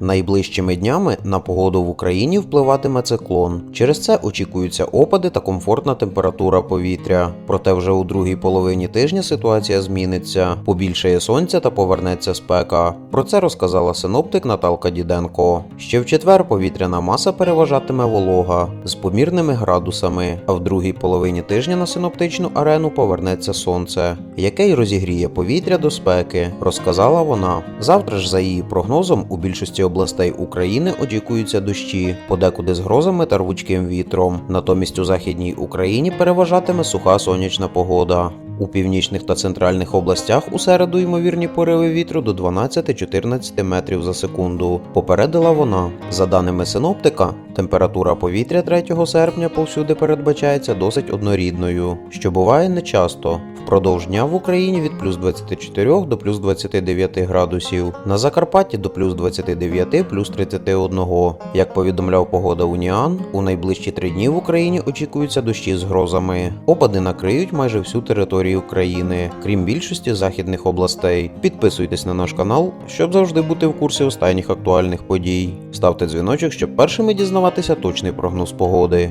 Найближчими днями на погоду в Україні впливатиме циклон. Через це очікуються опади та комфортна температура повітря. Проте вже у другій половині тижня ситуація зміниться, побільшає сонця та повернеться спека. Про це розказала синоптик Наталка Діденко. Ще в четвер повітряна маса переважатиме волога з помірними градусами, а в другій половині тижня на синоптичну арену повернеться сонце, яке й розігріє повітря до спеки, розказала вона. Завтра ж, за її прогнозом, у більшості областей України очікуються дощі, подекуди з грозами та рвучким вітром. Натомість у західній Україні переважатиме суха сонячна погода. У північних та центральних областях у середу ймовірні пориви вітру до 12-14 метрів за секунду. Попередила вона. За даними синоптика, температура повітря 3 серпня повсюди передбачається досить однорідною, що буває нечасто. Впродовж дня в Україні від плюс 24 до плюс 29 градусів, на Закарпатті до плюс 29 плюс 31. Як повідомляв погода Уніан, у найближчі три дні в Україні очікуються дощі з грозами. Опади накриють майже всю територію країни, крім більшості західних областей. Підписуйтесь на наш канал, щоб завжди бути в курсі останніх актуальних подій. Ставте дзвіночок, щоб першими дізнаватися точний прогноз погоди.